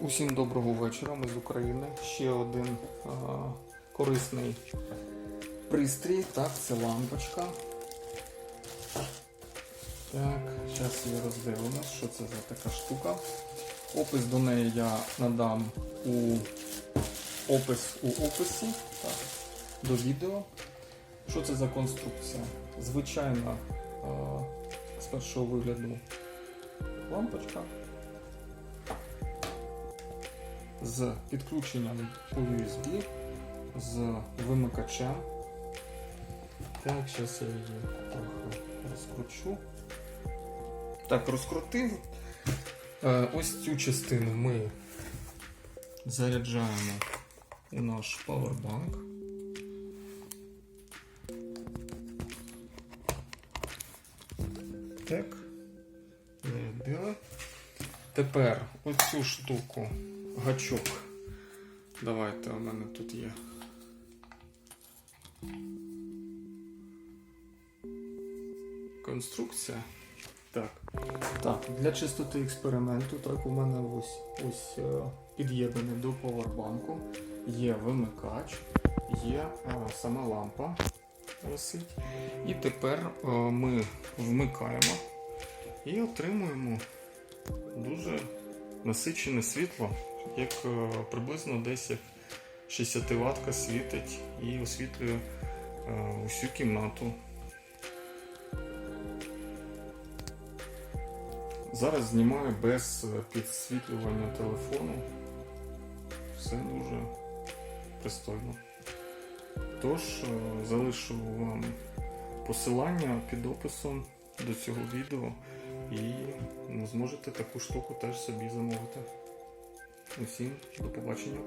Усім доброго вечора. Ми з України. Ще один а, корисний пристрій. Так, це лампочка. Так, зараз її роздивимось, що це за така штука. Опис до неї я надам у опис у описі так, до відео. Що це за конструкція? Звичайна а, з першого вигляду лампочка з підключенням по USB, з вимикачем. Так, зараз я її трохи розкручу. Так, розкрутив. Е, Ось цю частину ми заряджаємо у наш павербанк. Так, зарядили. Тепер оцю штуку, гачок. Давайте у мене тут є. Конструкція. Так. Так, для чистоти експерименту, так у мене ось ось е, під'єднаний до повербанку. Є вимикач, є е, сама лампа висить. І тепер е, ми вмикаємо і отримуємо дуже насичене світло, як е, приблизно десь як 60 ватка світить і освітлює е, усю кімнату. Зараз знімаю без е, підсвітлювання телефону. Все дуже пристойно. Тож залишу вам посилання під описом до цього відео і зможете таку штуку теж собі замовити. Усім до побачення.